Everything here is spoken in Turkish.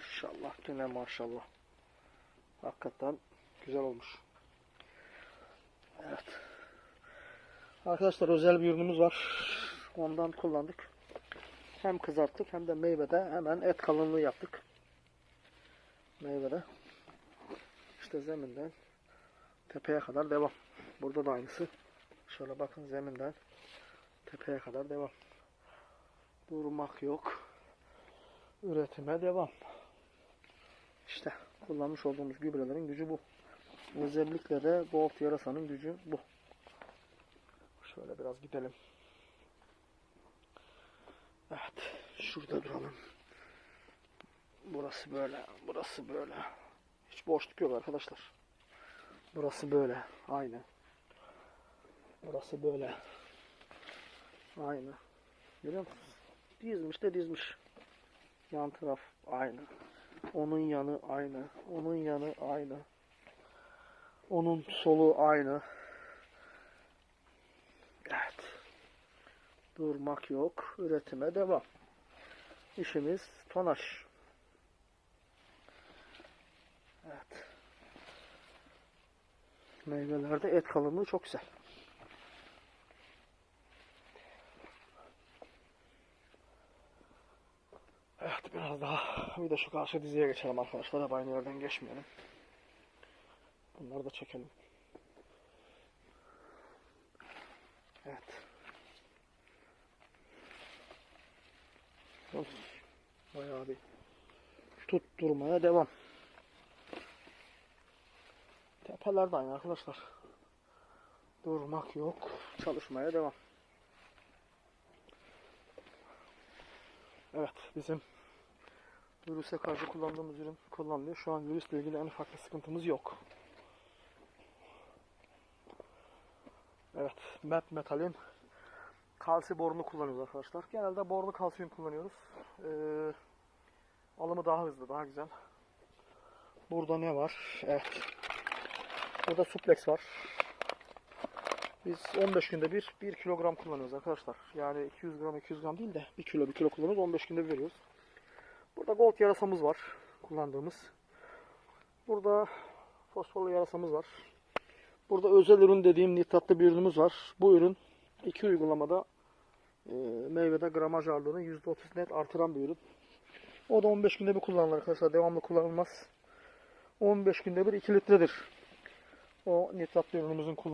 Maşallah yine maşallah. Hakikaten güzel olmuş. Evet. Arkadaşlar özel bir ürünümüz var. Ondan kullandık. Hem kızarttık hem de meyvede hemen et kalınlığı yaptık. Meyvede. İşte zeminden tepeye kadar devam. Burada da aynısı. Şöyle bakın zeminden tepeye kadar devam. Durmak yok. Üretime devam. İşte kullanmış olduğumuz gübrelerin gücü bu. Özellikle de Gold yarasanın gücü bu. Şöyle biraz gidelim. Evet. Şurada duralım. Burası böyle. Burası böyle. Hiç boşluk yok arkadaşlar. Burası böyle. Aynı. Burası böyle. Aynı. Görüyor musunuz? Dizmiş de dizmiş. Yan taraf aynı. Onun yanı aynı. Onun yanı aynı. Onun solu aynı. Evet. Durmak yok. Üretime devam. İşimiz tonaj. Evet. Meyvelerde et kalınlığı çok güzel. Evet biraz daha bir de şu karşı diziye geçelim arkadaşlar. Hep aynı yerden geçmeyelim. Bunları da çekelim. Evet. Of, Bayağı bir tutturmaya devam. Tepeler de aynı arkadaşlar. Durmak yok. Çalışmaya devam. Evet bizim virüse karşı kullandığımız ürün kullanılıyor. Şu an virüsle ilgili en ufak bir sıkıntımız yok. Evet, Met Metal'in kalsi borunu kullanıyoruz arkadaşlar. Genelde borlu kalsiyum kullanıyoruz. Ee, alımı daha hızlı, daha güzel. Burada ne var? Evet. Burada suplex var. Biz 15 günde bir 1 kilogram kullanıyoruz arkadaşlar. Yani 200 gram 200 gram değil de 1 kilo 1 kilo kullanıyoruz 15 günde bir veriyoruz. Burada gold yarasamız var kullandığımız. Burada fosforlu yarasamız var. Burada özel ürün dediğim nitratlı bir ürünümüz var. Bu ürün iki uygulamada e, meyvede gramaj ağırlığını %30 net artıran bir ürün. O da 15 günde bir kullanılır arkadaşlar. Devamlı kullanılmaz. 15 günde bir 2 litredir. O nitratlı ürünümüzün kullanımı.